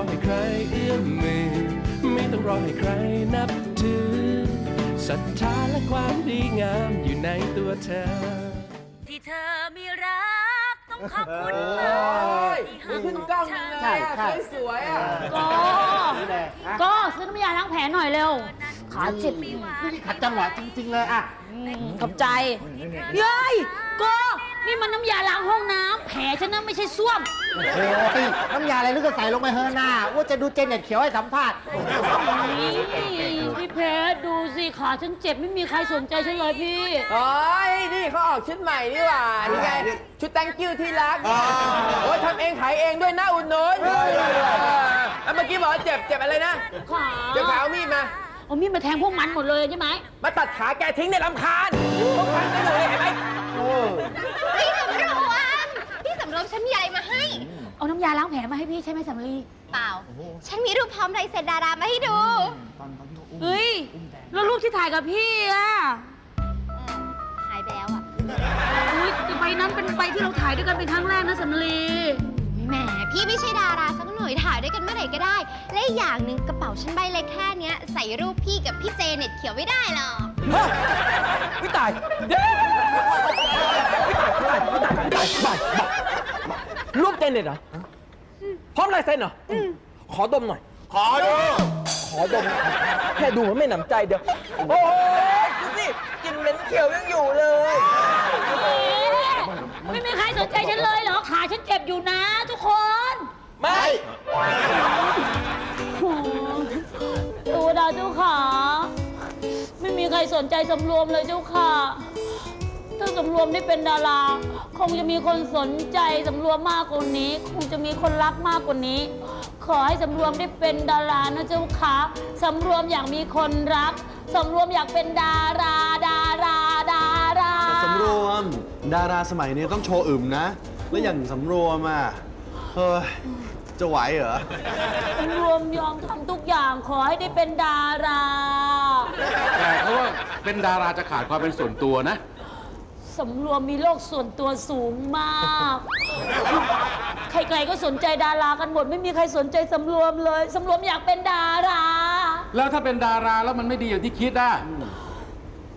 องรอให้ใครเอื้อมมือ ไม่ต้องรอให้ใครนับถือศรัทธาและความดีงามอยู่ในตัวเธอ ที่เธอมีรักต้องขอบคุณมากยดูขึ้นกล้องยังไงอะใช่ใช่ สวยๆอะก็นี่แหละอะก็ซื้อน้ำยาล้างแผลหน่อยเร็ว ขาเจ็บนี่ขัดจังหวะจริง ๆ เลยอะ ขอบใจ เย้ยก็นี่มันน้ำยาล้างห้องน้ำแผล ฉันนะไม่ใช่ส้วม โอ้ยน้ำยาอะไรลึกก็ใส่ลงไปเฮอะหน้าว่าจะดูเจเน็ตเขียวให้สัมภาษณ์นี่พี่เพชรดูสิขาฉันเจ็บไม่มีใครสนใจฉันเลยพี่ โอ้ยนี่เขาออกชุดใหม่นี่หว่า นี่ไง ชุด thank you ที่รัก โอ้ยทำเองขายเองด้วยนะอุ่นนุนแล้วเมื่อกี้บอกว่าเจ็บเจ็บอะไรนะ ขาเจ็บขาเอามีดมา เอามีดมาแทงพวกมันหมดเลยใช่ไหมมาตัดขาแกทิ้งในลำคาญพวกคันกันอยู่เลยเห็นไหม พี่สำรวมพี่สำรวมฉันมีอะไรมาให้ เอาน้ำยาล้างแผลมา ให้พี่ใช่ไหมสำลีเปล่าฉันมีรูปพร้อมลายเซ็นดารามาให้ดูเฮ้ยแล้วรูปที่ถ่ายกับพี่อะหายไปแล้วอะอุ้ยใบนั้นเป็นใบที่เราถ่ายด้วยกันเป็นครั้งแรกนะสำลีแหมพี่ไม่ใช่ดาราสักหน่อยถ่ายด้วยกันเมื่อไหร่ก็ได้ และอีกอย่างหนึ่งกระเป๋าฉันใบเล็กแค่เนี้ยใส่รูปพี่กับพี่เจเน็ตเขียวไม่ได้หรอกวิตายเด้รูปเจนเน็ตเหรอพ ร้อมลายเซ็นเหรอขอดมหน่อย ขอดูขอดมหน่อยแค่ดูมันไม่หนำใจเดียว โอ้ยดูสิกลินเหม็นเขียวยังอยู่เลย ไม่มีใครสนใจฉันเลยเหรอ ขาฉันเจ็บอยู่นะทุกคนไม่โอ้ตัวดาเจ้าขา ไม่มีใครสนใจสำรวมเลยเจ้าค่ะถ้า สำรวมได้เป็นดารา คงจะมีคนสนใจสำรวมมากกว่านี้ คงจะมีคนรักมากกว่านี้ ขอให้สำรวมได้เป็นดารานะเจ้าค่ะสำรวมอยากมีคนรักสำรวมอยากเป็นดาราดาราดาราแต่สำรวมดาราสมัยนี้ต้องโชว์อึมนะ แล้วอย่างสำรวมอะเฮ้ยจะไหวเหรอสำรวมยอมทำทุกอย่างขอให้ได้เป็นดารา แต่เขาว่าเป็นดาราจะขาดความเป็นส่วนตัวนะ สำรวมมีโลกส่วนตัวสูงมาก ใครๆก็สนใจดารากันหมด ไม่มีใครสนใจสำรวมเลยสำรวมอยากเป็นดารา แล้วถ้าเป็นดาราแล้วมันไม่ดีอย่างที่คิดอะ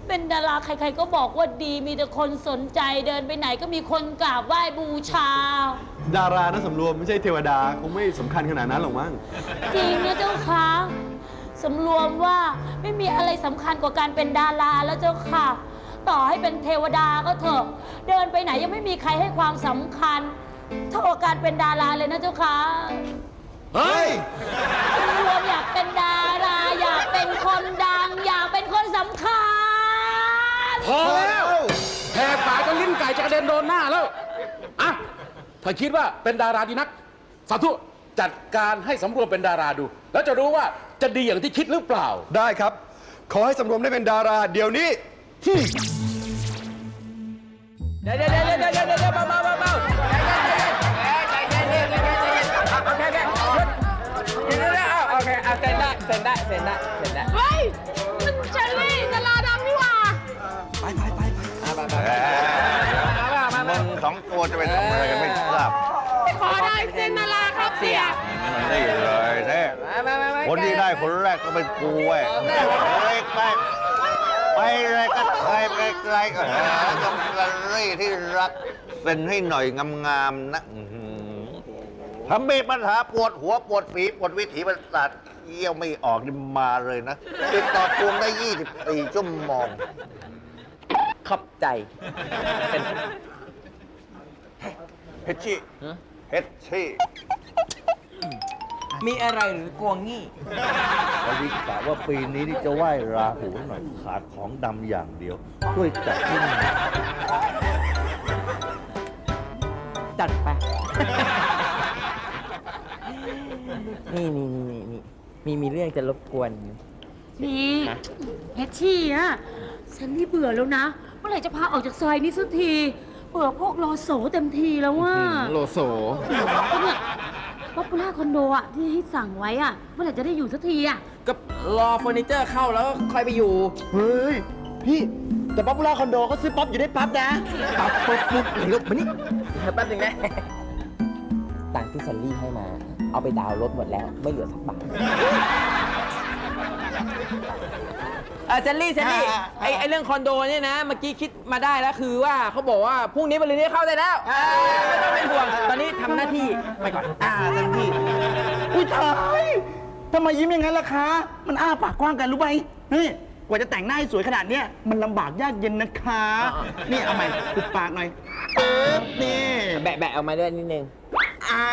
เป็นดาราใครๆก็บอกว่าดีมีแต่คนสนใจเดินไปไหนก็มีคนกราบไหว้บูชา ดารานะสำรวมไม่ใช่เทวดาคงไม่สำคัญขนาดนั้นหรอกมั้งจริงนะเจ้าคะสำรวมว่าไม่มีอะไรสำคัญกว่าการเป็นดาราแล้วเจ้าค่ะ ต่อให้เป็นเทวดาก็เถอะเดินไปไหนยังไม่มีใครให้ความสำคัญ เท่ากับการเป็นดาราเลยนะเจ้าค่ะเฮ้ยสำรวมอยากเป็นดารา อยากเป็นคนดัง อยากเป็นคนสำคัญ พอแล้วแหกปากจนลิ้นไก่จะกระเด็นโดนหน้าแล้วอะถ้าคิดว่าเป็นดาราดีนัก สาธุจัดการให้สำรวมเป็นดาราดู แล้วจะรู้ว่าจะดีอย่างที่คิดหรือเปล่า ได้ครับ ขอให้สำรวมได้เป็นดารา เดี๋ยวนี้ เดี๋ยวเดี๋ยวเดี๋ยวเดี๋ยวเดี๋ยวเดี๋ยวเบาเบาเบาเบาใจเย็นใจเย็นใจเย็นใจเย็นโอเคโอเคหยุดเดี๋ยวเดี๋ยวเดี๋ยวโอเคเอาเซ็นได้เซ็นได้เซ็นได้เซ็นได้เฮ้ยมันเชอรี่ดาราดังนี่หว่าเอามามามามึงสองตัวจะไปทำอะไรกันไม่ทราบขอได้เซ็นนาราครับเสียไม่เลยแท้มามามาคนที่ได้คนแรกก็เป็นกูเว้ยเล็กไปไป เลยก็ไปไกลๆก็หาตรงกระรี่ที่รัก เป็นให้หน่อยงามๆนะอื้อหือถ้ามีปัญหาปวดหัวปวดฝีปวดวิถีประสาทเยี่ยวไม่ออกนี่มาเลยนะ ติดต่อทวงได้ 24ชั่วโมง ขอบใจเฮชชี่ เฮชชี่ มีอะไรหรือกวงงี้ วันนี้กะว่าปีนี้นี่จะไหว้ราหูหน่อยขาดของดำอย่างเดียว ช่วยจัดที่นี่จัดไป นี่นี่นี่นี่มีมีเรื่องจะรบกวน นี่แฮชชี่อะฉันนี่เบื่อแล้วนะ เมื่อไหร่จะพาออกจากซอยนี้สักที เบื่อพวกรอโสเต็มทีแล้วว่า โลโซก็เนี่ย ป๊อปปูล่าคอนโดอะที่ให้สั่งไว้อะเมื่อไหร่จะได้อยู่สักทีอะก็รอเฟอร์นิเจอร์เข้าแล้วก็ค่อยไปอยู่ เฮ้ย พี่ แต่ป๊อปปูล่าคอนโดเขาซื้อป๊อปอยู่ได้ปั๊บนะ ปั๊บปุ๊บปุ๊บไหนลูกมานี่เดี๋ยวแป๊บนึงนะตังค์ที่ซันลี่ให้มา เอาไปดาวน์รถหมดแล้ว ไม่เหลือสักบาทเออซันลี่ซันลี่อ่าไอไอเรื่องคอนโดเนี่ยนะ เมื่อกี้คิดมาได้แล้วคือว่าเขาบอกว่าพรุ่งนี้บรินี้เข้าได้แล้วเออไม่ต้องเป็นห่วง ตอนนี้ทำหน้าที่ไปก่อน อ่าเต็มที่อุ้ยตายทำไมยิ้มอย่างนั้นล่ะคะ มันอ้าปากกว้างกันรู้ไหมนี่กว่าจะแต่งหน้าให้สวยขนาดเนี้ยมันลำบากยากเย็นนะคะนี่เอาใหม่ปุบปากหน่อยปึ๊บนี่แบะแบะออกมาด้วยนิดนึง อ่า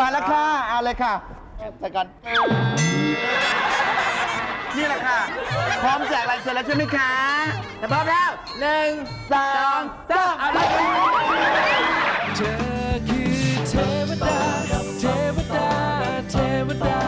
มาแล้วค่ะเอาเลยค่ะใส่กันนี่แหละค่ะ พร้อมแจกลายเซ็นแล้วใช่ไหมคะถ้าพร้อมแล้วหนึ่งสองสามเอาเลยเธอคือเทวดา เทวดา เทวดา